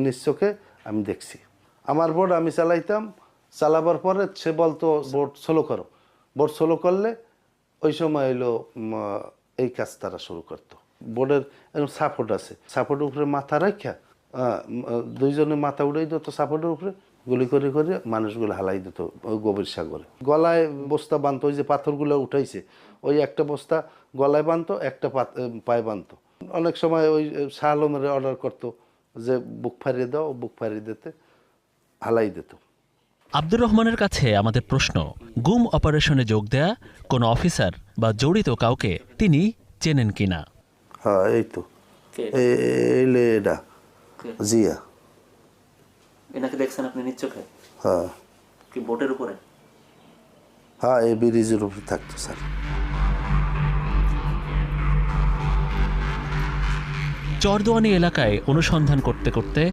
আমি চোখে আমি দেখছি। আমার বোট আমি চালাইতাম, চালাবার পরে সে বলতো বোট সোলো করো। বোট স্লো করলে ওই সময় এলো এই কাজ তারা শুরু করতো। বোর্ডের এরকম সাপোর্ট আছে। সাপোর্টের উপরে মাথা রাখা দুইজনে মাথা উড়াই দিত সাপোর্টের উপরে, গুলি করে করে মানুষগুলো হালাই দিত ওই গভীর সাগরে। গলায় বস্তা বানতো ওই যে পাথরগুলো উঠাইছে, ওই একটা বস্তা গলায় বানতো একটা পায়ে বানতো অনেক সময় ওই শাহ আলমের অর্ডার করতো। যে বুক ফারিয়ে দাও বুক ফারিয়ে দিতে হালাই দিত। আব্দুর রহমানের কাছে আমাদের প্রশ্ন গুম অপারেশনে যোগ দেয়া কোনো অফিসার বা জড়িত কাউকে তিনি চেনেন কিনা? হ্যাঁ এই তো। এটা। জিয়া। এনাকে দেখছেন আপনি নিজ চোখে হ্যাঁ। কি বোটের উপরে? হ্যাঁ এই ব্রিজের উপরে থাকতো স্যার। চরদোয়ানি এলাকায় অনুসন্ধান করতে করতে